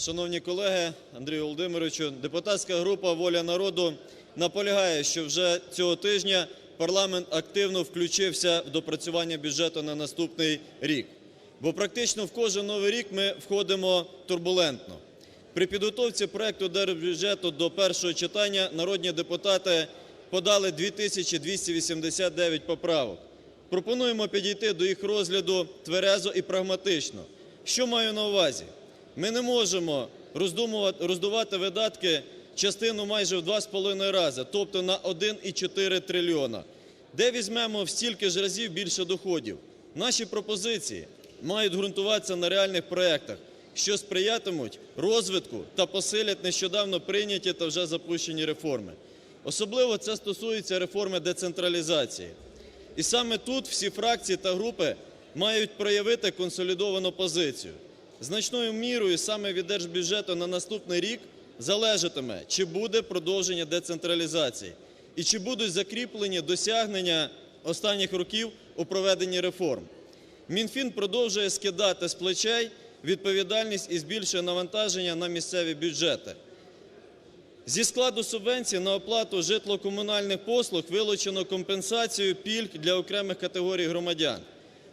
Шановні колеги, Андрію Володимировичу, депутатська група "Воля народу" наполягає, що вже цього тижня парламент активно включився в доопрацювання бюджету на наступний рік. Бо практично в кожен новий рік ми входимо турбулентно. При підготовці проекту держбюджету до першого читання народні депутати подали 2289 поправок. Пропонуємо підійти до їх розгляду тверезо і прагматично. Що маю на увазі? Ми не можемо роздувати видатки частину майже в 2,5 рази, тобто на 1,4 трильйона. Де візьмемо в стільки ж разів більше доходів? Наші пропозиції мають ґрунтуватися на реальних проектах, що сприятимуть розвитку та посилять нещодавно прийняті та вже запущені реформи. Особливо це стосується реформи децентралізації. І саме тут всі фракції та групи мають проявити консолідовану позицію. Значною мірою саме від держбюджету на наступний рік залежатиме, чи буде продовження децентралізації і чи будуть закріплені досягнення останніх років у проведенні реформ. Мінфін продовжує скидати з плечей відповідальність і збільшує навантаження на місцеві бюджети. Зі складу субвенцій на оплату житлово-комунальних послуг вилучено компенсацію пільг для окремих категорій громадян.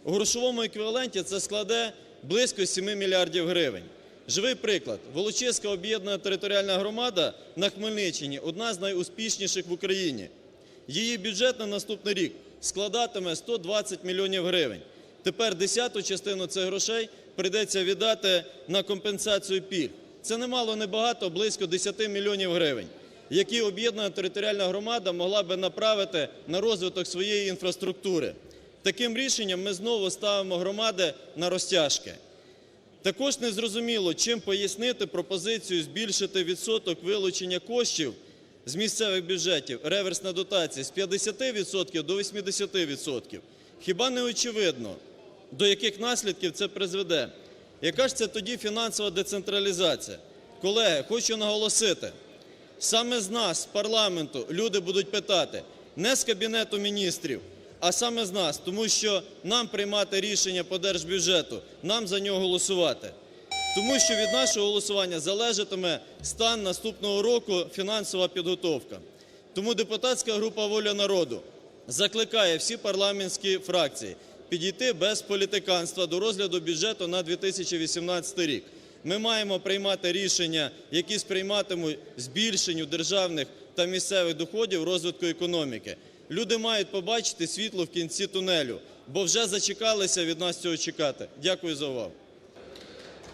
У грошовому еквіваленті це складе близько 7 мільярдів гривень. Живий приклад. Волочиська об'єднана територіальна громада на Хмельниччині – одна з найуспішніших в Україні. Її бюджет на наступний рік складатиме 120 мільйонів гривень. Тепер десяту частину цих грошей прийдеться віддати на компенсацію пільг. Це немало небагато, близько 10 мільйонів гривень, які об'єднана територіальна громада могла би направити на розвиток своєї інфраструктури. Таким рішенням ми знову ставимо громади на розтяжки. Також незрозуміло, чим пояснити пропозицію збільшити відсоток вилучення коштів з місцевих бюджетів, реверсна дотація, з 50% до 80%. Хіба не очевидно, до яких наслідків це призведе? Яка ж це тоді фінансова децентралізація? Колеги, хочу наголосити, саме з нас, з парламенту, люди будуть питати, не з Кабінету Міністрів, а саме з нас, тому що нам приймати рішення по держбюджету, нам за нього голосувати. Тому що від нашого голосування залежатиме стан наступного року фінансова підготовка. Тому депутатська група "Воля народу" закликає всі парламентські фракції підійти без політиканства до розгляду бюджету на 2018 рік. Ми маємо приймати рішення, які сприятимуть збільшенню державних та місцевих доходів розвитку економіки. Люди мають побачити світло в кінці тунелю, бо вже зачекалися від нас цього чекати. Дякую за увагу.